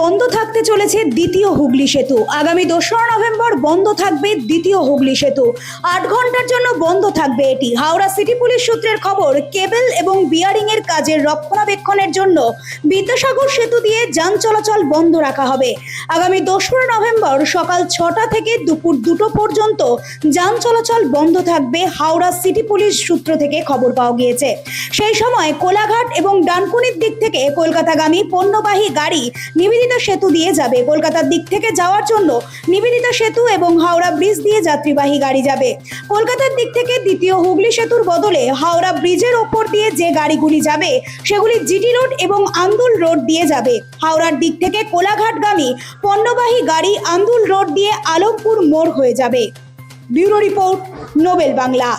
বন্ধ থাকতে চলেছে দ্বিতীয় হুগলি সেতু। আগামী দোসরা নভেম্বর বন্ধ থাকবে দ্বিতীয় হুগলি সেতু। আট ঘণ্টার জন্য বন্ধ থাকবে এটি। হাওড়া সিটি পুলিশ সূত্রের খবর, কেবল এবং বিয়ারিং এর কাজের রক্ষণাবেক্ষণের জন্য বিদ্যাসাগর সেতু দিয়ে যান চলাচল বন্ধ রাখা হবে। আগামী দোসরা নভেম্বর সকাল ছটা থেকে দুপুর দুটো পর্যন্ত যান চলাচল বন্ধ থাকবে হাওড়া সিটি পুলিশ সূত্র থেকে খবর পাওয়া গিয়েছে। সেই সময় কোলাঘাট এবং ডানকুনির দিক থেকে কলকাতাগামী পণ্যবাহী গাড়ি নিবেদিতা সেতু দিয়ে যাবে। কলকাতার দিক থেকে যাওয়ার জন্য নিবেদিতা সেতু এবং হাওড়া ব্রিজ দিয়ে যাত্রীবাহী গাড়ি যাবে। কলকাতার দিক থেকে দ্বিতীয় হুগলি সেতুর বদলে হাওড়া ব্রিজের ওপর দিয়ে যে গাড়িগুলি যাবে, সেগুলি জিটি রোড এবং আন্দুল রোড দিয়ে যাবে। হাওড়ার দিক থেকে কোলাঘাটগামী পণ্যবাহী গাড়ি আন্দুল রোড দিয়ে আলমপুর মোড় হয়ে যাবে। Bureau report, Nobel Bangla.